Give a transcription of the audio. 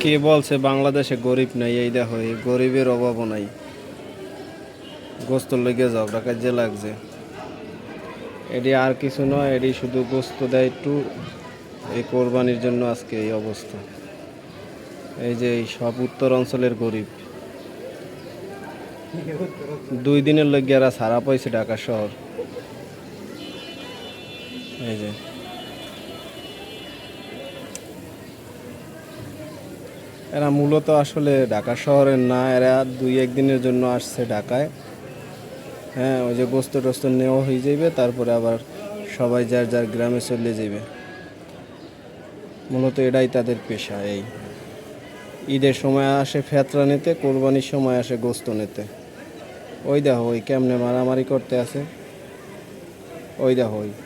কে বলছে, বাংলাদেশে গরিব নাই, এই দেখো, এই গরিবের অভাবও নাই। গোস্ত লেগে ঝগড়া কাজে লাগছে। এটি আর কিছু নয়, এটি শুধু গোস্ত দেয় একটু। এই কোরবানির জন্য আজকে এই অবস্থা। এই যে এই সব উত্তর অঞ্চলের গরিব। দুই দিনের লোক এরা সারা পাইছে ঢাকা শহর। এই যে। এরা মূলত আসলে ঢাকা শহরের না, এরা দুই একদিনের জন্য আসছে ঢাকায়। হ্যাঁ ওই যে গোস্ত টোস্ত নেওয়া হয়ে যাবে তারপরে আবার সবাই যার যার গ্রামে চলে যাবে মূলত এটাই তাদের পেশা এই। ঈদের সময় আসে ফেতরা নিতে, কোরবানির সময় আসে গোস্ত নিতে। ওই দেখো, ওই কেমনে মারামারি করতে আছে। ওই দেখো, ওই।